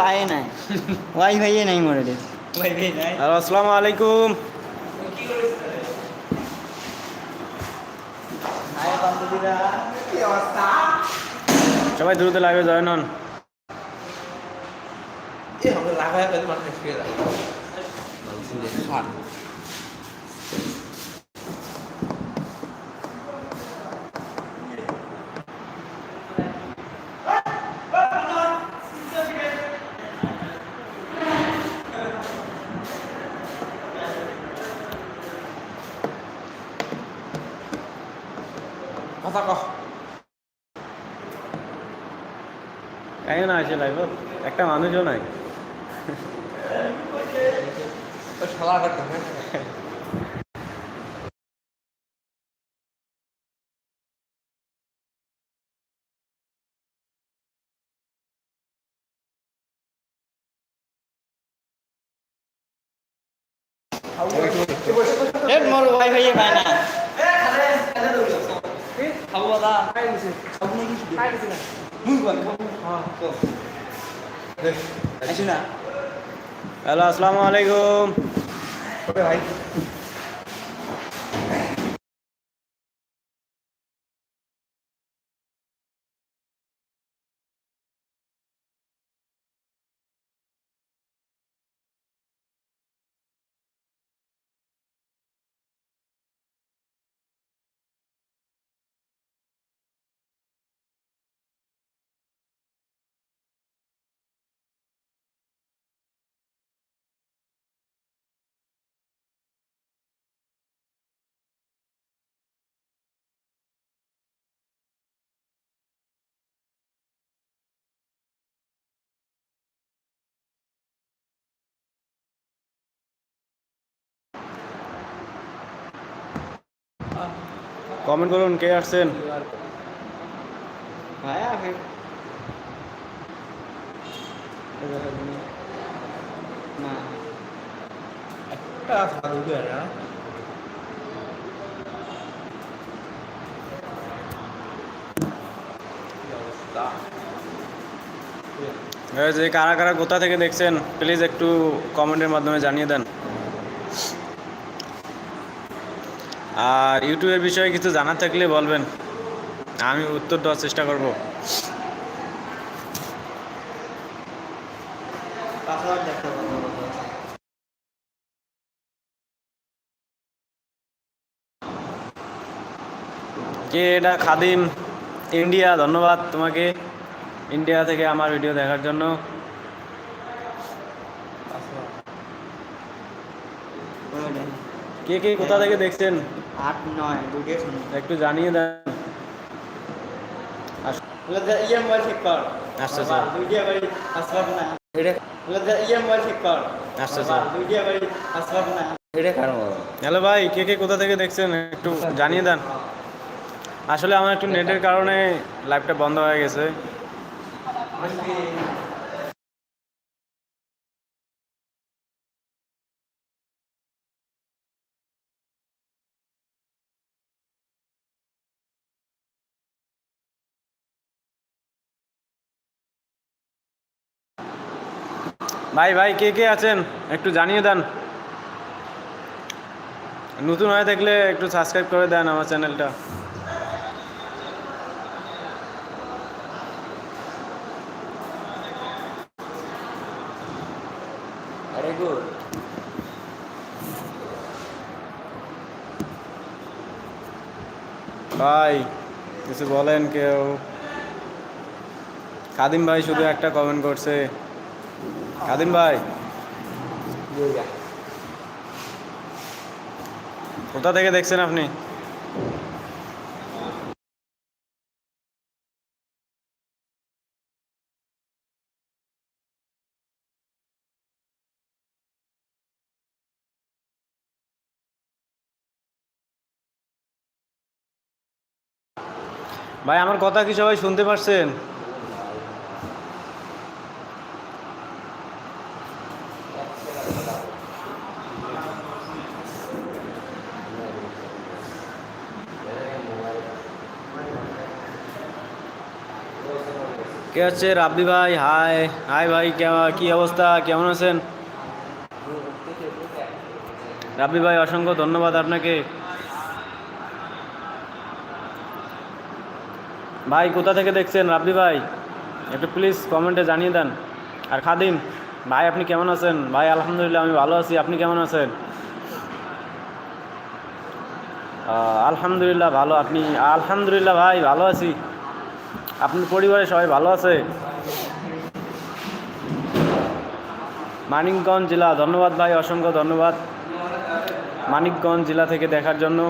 পায়ে নাই। ওয়াই ভাইয়ে নাই মরে রে হ্যালো আসসালামু আলাইকুম। সবাই দ্রুত লাইভে জয়েন হন। Eh, không কহ তাই না আছে লাইভ একটা মানুষও নাই ওই শালা করতে হবে এ মোর ওয়াই ভাইয়ে পায় না। খাব। দাদা আসি না। হ্যালো আসসালামু আলাইকুম। ভাই। কমেন্ট করুন কে আসছেন? ভাইয়া ফির না। একটা সাধু কে না অবস্থা এই যে কারা কারা কোথা থেকে দেখছেন প্লিজ একটু কমেন্টের মাধ্যমে জানিয়ে দেন। আর ইউটিউবের বিষয়ে কিছু জানার থাকলে বলবেন। আমি উত্তর দেওয়ার চেষ্টা করব। কে এটা? খাদিম, ইন্ডিয়া, ধন্যবাদ তোমাকে। ইন্ডিয়া থেকে আমার ভিডিও দেখার জন্য। কে কে কোথা থেকে দেখছেন? আট নয় দুটো শুনুন একটু জানিয়ে দেন। ইয়ে মোবাইল ঠিক কর। আচ্ছা, আচ্ছা। দুইটা বাড়ি আসবাব না এটা ইয়ে মোবাইল ঠিক কর। আচ্ছা। দুইটা বাড়ি আসবাব না এটা কারণ হ্যালো ভাই কে কে কোথা থেকে দেখছেন? একটু জানিয়ে দেন। আসলে আমার একটু নেটের কারণে লাইভটা বন্ধ হয়ে গেছে। ভাই ভাই কে কে আছেন? একটু জানিয়ে দেন। নতুন হয়ে থাকলে একটু সাবস্ক্রাইব করে দেন আমার চ্যানেলটা ভাই কিছু বলেন কেউ? খাদিম ভাই শুধু একটা কমেন্ট করছে। খাদিম ভাই। কোথা থেকে দেখছেন আপনি? ভাই আমার কথা কি সবাই শুনতে পারছেন? কে হচ্ছে রাব্বি ভাই, হাই। হাই ভাই, কি অবস্থা? কেমন আছেন? রাব্বি ভাই, অসংখ্য ধন্যবাদ আপনাকে। ভাই, কোথা থেকে দেখছেন রাব্বি ভাই? একটু প্লিজ কমেন্টে জানিয়ে দেন। আর খাদিম, ভাই, আপনি কেমন আছেন? ভাই, আলহামদুলিল্লাহ, আমি ভালো আছি। আপনি কেমন আছেন? আলহামদুলিল্লাহ ভালো। আপনি আলহামদুলিল্লাহ ভাই, ভালো আছি। আপনার পরিবারে সবাই ভালো আছে? মানিকগঞ্জ জেলা, ধন্যবাদ ভাই, অসংখ্য ধন্যবাদ। মানিকগঞ্জ জেলা থেকে দেখার জন্য।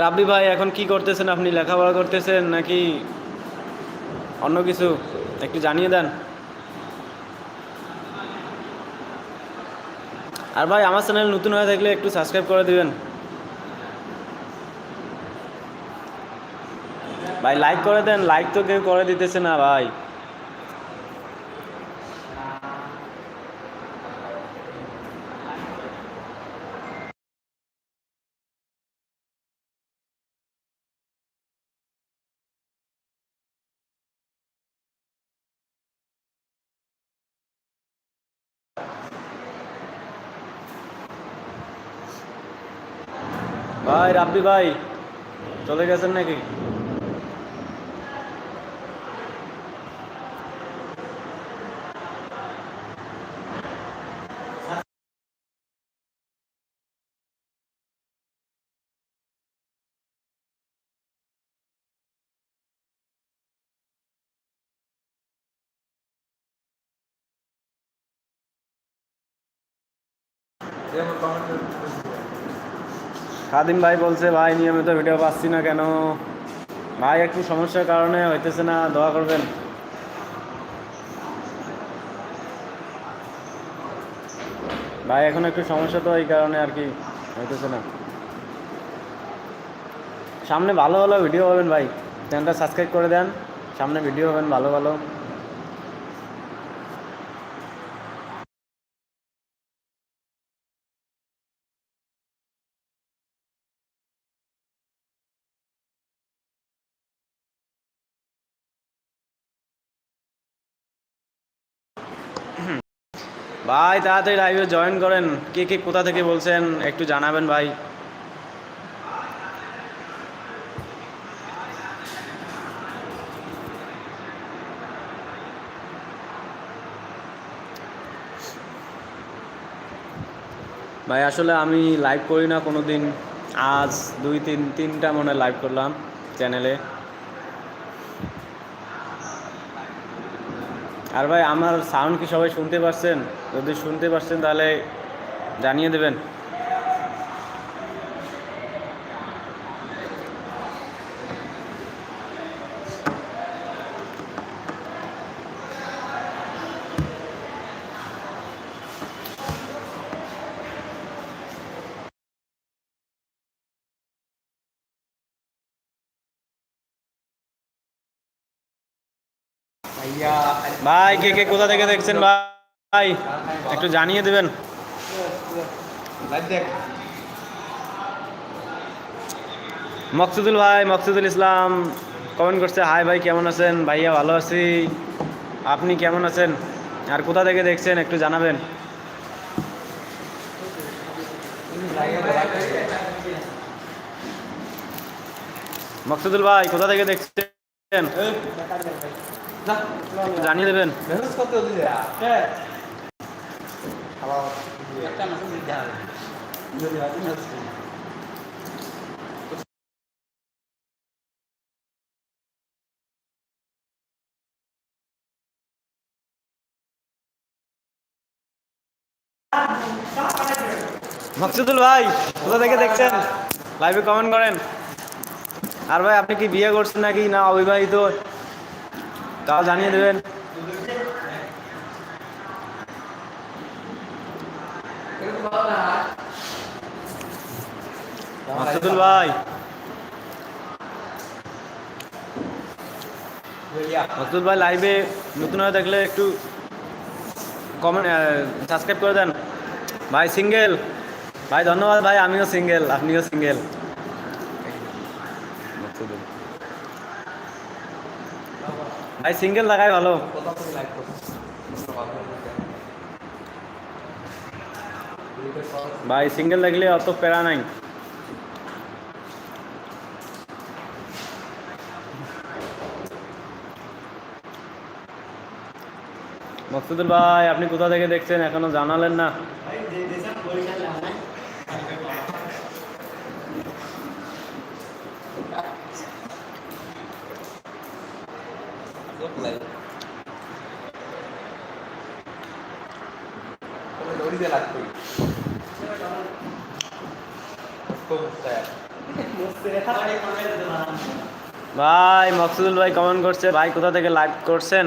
রাবড়ি ভাই, এখন কি করতেছেন? আপনি লেখাপড়া করতেছেন নাকি অন্য কিছু? একটু জানিয়ে দেন। আর ভাই, আমার চ্যানেল নতুন হয়ে থাকলে একটু সাবস্ক্রাইব করে দেবেন। ভাই লাইক করে দেন লাইক তো কেউ করে দিতেছে না ভাই ভাই রাব্বি ভাই চলে গেছেন নাকি খাদিম ভাই বলছে, ভাই, নিয়মিত ভিডিও পাচ্ছি না কেন? ভাই, একটু সমস্যার কারণে হইতেছে না, দোয়া করবেন। ভাই, এখন একটু সমস্যা তো এই কারণে আর কি হইতেছে না। সামনে ভালো ভালো ভিডিও হবেন ভাই। চ্যানেলটা সাবস্ক্রাইব করে দেন। সামনে ভিডিও হবেন ভালো ভালো। ভাই, তাড়াতাড়ি লাইভে জয়েন করেন। কে কে, কোথা থেকে বলছেন? একটু জানাবেন ভাই। ভাই, আসলে আমি লাইভ করি না কোনো দিন আজ দুই তিন, তিনটা মনে লাইভ করলাম চ্যানেলে আর ভাই আমার সাউন্ড কি সবাই শুনতে পারছেন? যদি শুনতে পারছেন তাহলে জানিয়ে দেবেন। ভাই, কে কে কোথা থেকে দেখছেন ভাই? একটু জানিয়ে দেবেন। মকসুদুল ভাই, মকসুদুল ইসলাম কমেন্ট করছে হাই ভাই, কেমন আছেন? ভাইয়া ভালো আছি। আপনি কেমন আছেন? আর কোথা থেকে দেখছেন? একটু জানাবেন। মকসুদুল ভাই, কোথা থেকে দেখছেন? জানিয়ে দেবেন। হয়। মকসুদুল ভাই কোথা থেকে দেখছেন? লাইভে কমেন্ট করেন। আর ভাই আপনি কি বিয়ে করছেন নাকি না অবিবাহিত? তাও জানিয়ে দেবেন। মকসুদুল ভাই। মকসুদ ভাই লাইভে নতুন হয়ে দেখলে একটু কমেন্ট সাবস্ক্রাইব করে দেন। ভাই সিঙ্গেল ভাই ধন্যবাদ ভাই, আমিও সিঙ্গেল আপনিও সিঙ্গেল ভাই সিঙ্গেল থাকাই ভালো। ভাই সিঙ্গেল থাকলে অত প্যারা নাই। মকসুদুল ভাই, আপনি কোথা থেকে দেখছেন? এখনও জানালেন না। Sad। ভাই, মকসুদুল ভাই কমেন্ট করছে। ভাই, কোথা থেকে লাইভ করছেন?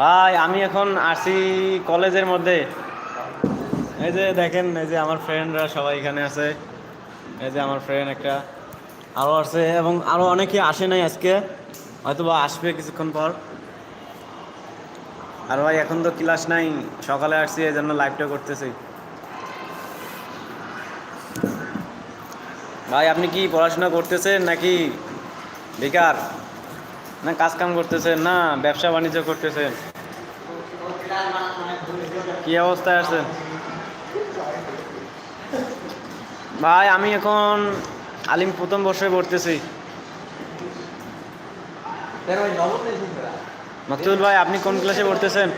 ভাই, আমি এখন আসি কলেজের মধ্যে। এই যে দেখেন, এই যে আমার ফ্রেন্ডরা সবাই এখানে আছে। এই যে আমার ফ্রেন্ড একটা। আরও আছে এবং আরও অনেকে আসে নাই আজকে। হয়তো বা আসবে কিছুক্ষণ পর। আর ভাই, এখন তো ক্লাস নাই, সকালে আসছি এই জন্য লাইভটা করতেছি। ভাই, আপনি কি পড়াশোনা করতেছেন নাকি বেকার? না কাজ কাম করতেছেন? না, ব্যবসা বাণিজ্য করতেছেন? কি অবস্থায় আছেন? ভাই, আমি এখন আলিম প্রথম বর্ষে পড়তেছি দেখো ভাই নবম নেই শুনতে মকতুল ভাই আপনি কোন ক্লাসে পড়তেছেন?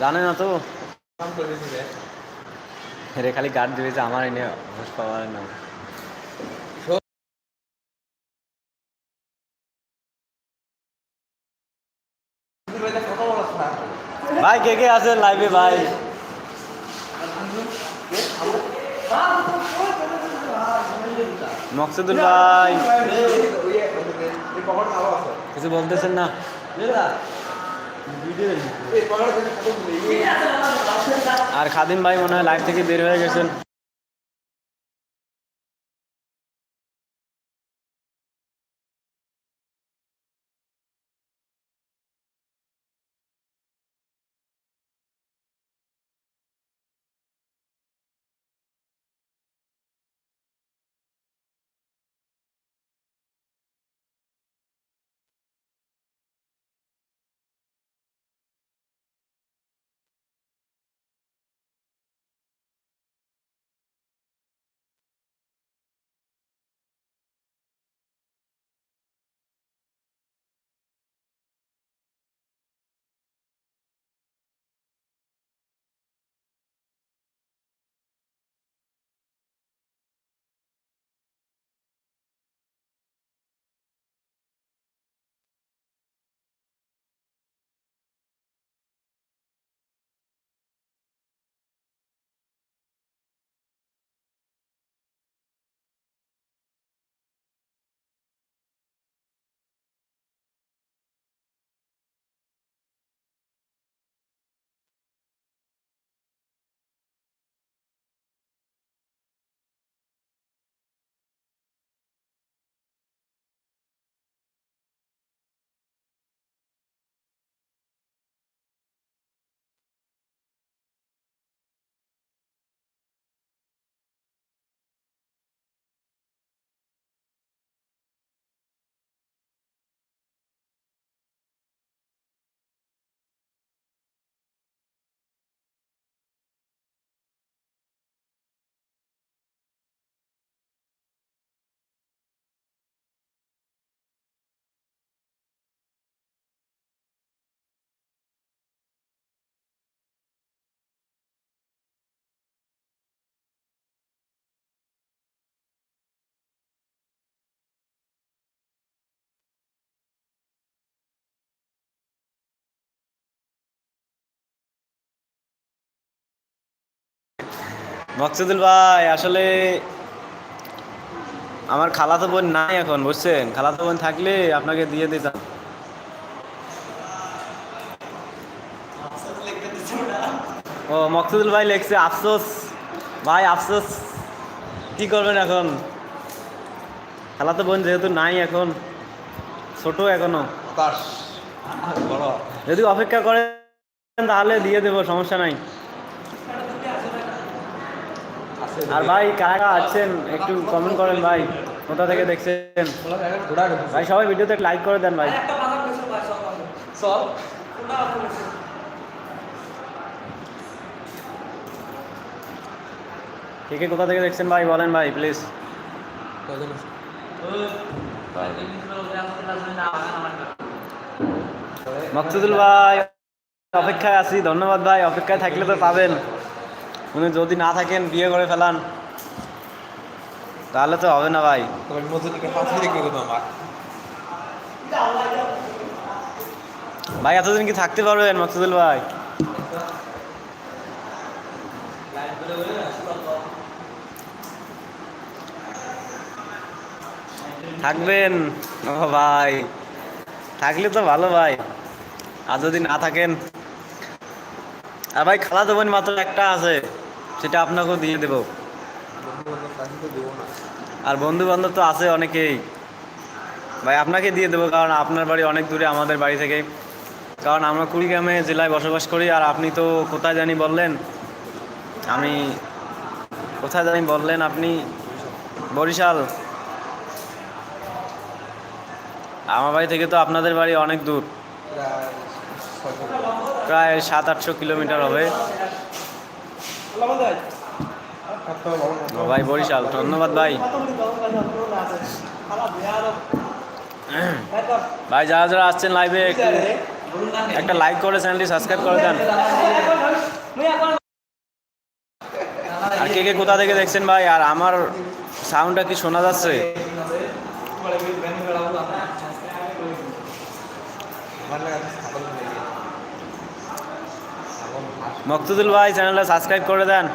জানে না তো। রে খালি গার্ড দিয়েছে আমার এনে ঘুষ পাওয়ার না তুমি ভাই কত বড় খারাপ ভাই কে কে আছেন লাইভে ভাই। মকসুদুল ভাই। আছে কিছু বলতেছেন না? আর খাদিম ভাই মনে হয় লাইভ থেকে বের হয়ে গেছেন। মকসুদুল ভাই আসলে আমার খালাতো বোন নাই এখন বুঝছেন? খালাতো বোন থাকলে আপনাকে দিয়ে দিতাম। ও মকসুদুল ভাই লেখছে আফসোস ভাই আফসোস কি করবেন এখন? খালাতো বোন যেহেতু নাই এখন ছোট এখনও। যদি অপেক্ষা করেন তাহলে দিয়ে দেবো সমস্যা নাই আছে আর ভাই, কারা আছেন? একটু কমেন্ট করেন ভাই, কোথা থেকে দেখছেন? ভাই, সবাই ভিডিওতে লাইক করে দেন ভাই। কে কোথা থেকে দেখছেন ভাই? বলেন ভাই প্লিজ মকসুদুল ভাই, অপেক্ষায় আছি। ধন্যবাদ ভাই, অপেক্ষায় থাকলে তো পাবেন। উনি যদি না থাকেন বিয়ে করে ফেলান। তাহলে তো হবে না ভাই। ভাই এতদিন কি থাকতে পারবেন মকসুদুল ভাই? থাকবেন? ও ভাই। থাকলে তো ভালো ভাই। আর যদি না থাকেন আর ভাই খালা দেবেন মাত্র একটা আছে, সেটা আপনাকেও দিয়ে দেবো। আর বন্ধু বান্ধব তো আছে অনেকেই। ভাই, আপনাকে দিয়ে দেবো, কারণ আপনার বাড়ি অনেক দূরে, আমাদের বাড়ি থেকে। কারণ আমরা কুড়িগ্রামে জেলায় বসবাস করি, আর আপনি তো কোথায় জানি বললেন, আমি কোথায় জানি বললেন আপনি? বরিশাল। আমার বাড়ি থেকে তো আপনাদের বাড়ি অনেক দূর। প্রায় সাত, আটশো কিলোমিটার হবে। ভাই, বরিশাল। ধন্যবাদ, ভাই। ভাই, যারা যারা আসছেন লাইভে একটু একটা লাইক করে চ্যানেলটি সাবস্ক্রাইব করে দেন। আর কে কে কোথা থেকে দেখছেন ভাই? আর আমার সাউন্ডটা কি শোনা যাচ্ছে আমার লাগা ছাগল মেরে দিয়ে। ছাগল হাঁস মকসুদুল ভাই, চ্যানেলটা সাবস্ক্রাইব করে দেন।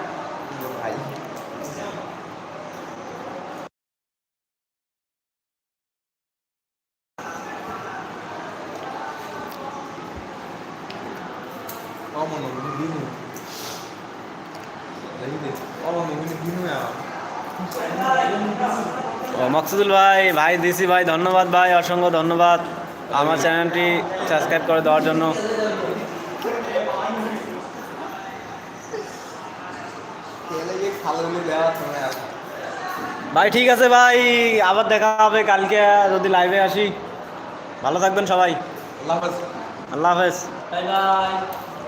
মকসুদুল ভাই ভাই দিছি ভাই, ধন্যবাদ ভাই, অসংখ্য ধন্যবাদ। আমার চ্যানেলটি সাবস্ক্রাইব করে দেওয়ার জন্য। ভাই ঠিক আছে ভাই আবার দেখা হবে কালকে যদি লাইভে আসি। ভালো থাকবেন সবাই। আল্লাহ হাফেজ। আল্লাহ হাফেজ। Bye bye